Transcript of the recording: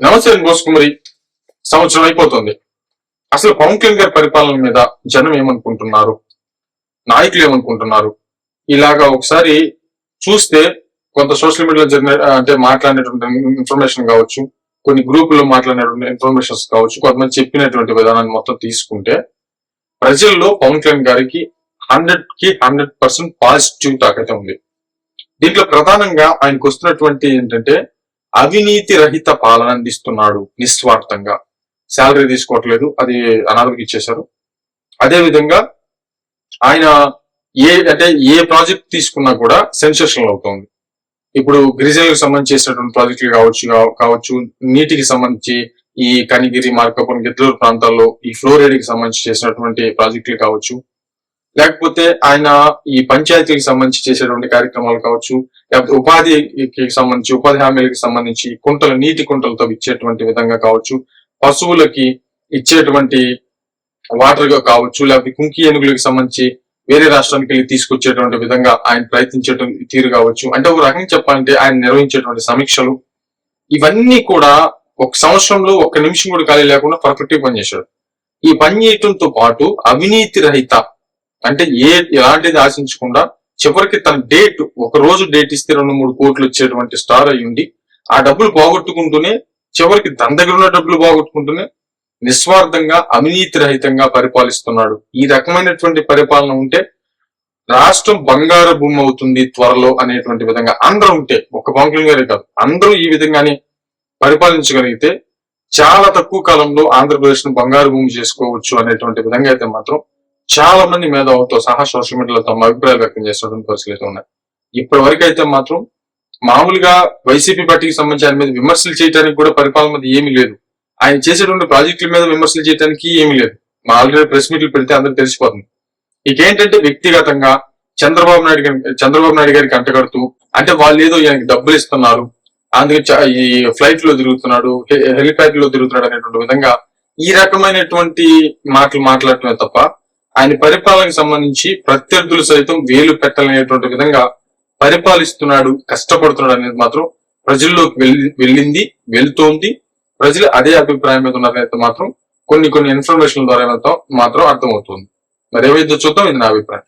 నమస్తే బోసుకుమరి సంవత్సరం అయిపోతుంది. అసలు పవన్ కళ్యాణ్ గారి పరిపాలన మీద జనం ఏమనుకుంటున్నారు? నాయకులు ఏమనుకుంటున్నారు? ఇలాగా ఒకసారి చూస్తే కొంత సోషల్ మీడియాలో జరిగిన అంటే మాట్లాడేటువంటి ఇన్ఫర్మేషన్ కావచ్చు కొన్ని గ్రూపుల్లో మాట్లాడినటువంటి ఇన్ఫర్మేషన్స్ కావచ్చు కొంతమంది చెప్పినటువంటి విధానాన్ని మొత్తం తీసుకుంటే ప్రజల్లో పవన్ కళ్యాణ్ గారికి హండ్రెడ్కి హండ్రెడ్ పర్సెంట్ పాజిటివ్ టాక్ అయితే ఉంది. దీంట్లో ప్రధానంగా ఆయనకు వస్తున్నటువంటి ఏంటంటే అవినీతి రహిత పాలన అందిస్తున్నాడు నిస్వార్థంగా. శాలరీ తీసుకోవట్లేదు అది అనాథలకు ఇచ్చేశారు. అదే విధంగా ఆయన ఏ అంటే ఏ ప్రాజెక్ట్ తీసుకున్నా కూడా సెన్సేషన్ అవుతుంది. ఇప్పుడు గిరిజనులకు సంబంధించి చేసినటువంటి ప్రాజెక్టులు కావచ్చు కావచ్చు నీటికి సంబంధించి ఈ కనిగిరి మార్కపురం గిద్దలూరు ప్రాంతాల్లో ఈ ఫ్లోరైడ్కి సంబంధించి చేసినటువంటి ప్రాజెక్టులు కావచ్చు లేకపోతే ఆయన ఈ పంచాయతీకి సంబంధించి చేసేటువంటి కార్యక్రమాలు కావచ్చు లేకపోతే ఉపాధికి సంబంధించి ఉపాధి హామీలకు సంబంధించి కుంటలు నీటి కుంటలతో ఇచ్చేటువంటి విధంగా కావచ్చు పశువులకి ఇచ్చేటువంటి వాటర్గా కావచ్చు లేకపోతే కుంకి ఏనుగులకు సంబంధించి వేరే రాష్ట్రానికి వెళ్ళి తీసుకొచ్చేటువంటి విధంగా ఆయన ప్రయత్నించేటువంటి తీరు కావచ్చు. అంటే ఒక రకంగా చెప్పాలంటే ఆయన నిర్వహించేటువంటి సమీక్షలు ఇవన్నీ కూడా ఒక సంవత్సరంలో ఒక నిమిషం కూడా ఖాళీ లేకుండా పర్ఫెక్ట్ పనిచేశాడు. ఈ పని చేయటంతో పాటు అవినీతి రహిత అంటే ఏ ఎలాంటిది ఆశించకుండా చివరికి తన డేట్ ఒక రోజు డేట్ ఇస్తే రెండు మూడు కోట్లు వచ్చేటువంటి స్టార్ అయి ఉండి ఆ డబ్బులు పోగొట్టుకుంటూనే చివరికి తన దగ్గర ఉన్న డబ్బులు పోగొట్టుకుంటూనే నిస్వార్థంగా అవినీతి రహితంగా పరిపాలిస్తున్నాడు. ఈ రకమైనటువంటి పరిపాలన ఉంటే రాష్ట్రం బంగారు భూమి అవుతుంది త్వరలో అనేటువంటి విధంగా అందరూ ఉంటే ఒక పంకులు గారే కాదు అందరూ ఈ విధంగానే పరిపాలించగలిగితే చాలా తక్కువ కాలంలో ఆంధ్రప్రదేశ్ను బంగారు భూమి చేసుకోవచ్చు అనేటువంటి విధంగా అయితే మాత్రం చాలా మంది మేధావులతో సహా సోషల్ మీడియాలో తమ అభిప్రాయాలు వ్యక్తం చేస్తున్న పరిస్థితులు ఉన్నాయి. ఇప్పటి వరకు అయితే మాత్రం మామూలుగా వైసీపీ పార్టీకి సంబంధించి ఆయన మీద విమర్శలు చేయడానికి కూడా పరిపాలన మీద ఏమీ లేదు. ఆయన చేసేటువంటి ప్రాజెక్టుల మీద విమర్శలు చేయడానికి ఏమీ లేదు. మా ఆల్రెడీ ప్రెస్ మీట్లు పెడితే అందరికి తెలిసిపోతుంది. ఇకేంటంటే వ్యక్తిగతంగా చంద్రబాబు నాయుడు గారి చంద్రబాబు నాయుడు గారికి అంటగడుతూ అంటే వాళ్ళు ఏదో ఈయనకి డబ్బులు ఇస్తున్నారు అందుకే ఈ ఫ్లైట్లో తిరుగుతున్నాడు హె- హెలికాప్టర్లో తిరుగుతున్నాడు అనేటువంటి విధంగా ఈ రకమైనటువంటి మాటలు మాట్లాడటమే తప్ప ఆయన పరిపాలనకు సంబంధించి ప్రత్యర్థులు సైతం వేలు పెట్టలేనటువంటి విధంగా పరిపాలిస్తున్నాడు కష్టపడుతున్నాడు అనేది మాత్రం ప్రజల్లోకి వెళ్ళి వెళ్ళింది వెళ్తోంది. ప్రజలు అదే అభిప్రాయం మీద ఉన్నారైతే మాత్రం కొన్ని కొన్ని ఇన్ఫర్మేషన్ ద్వారా మాత్రం అర్థమవుతుంది. మరి ఏవైతే చూద్దాం ఇది నా అభిప్రాయం.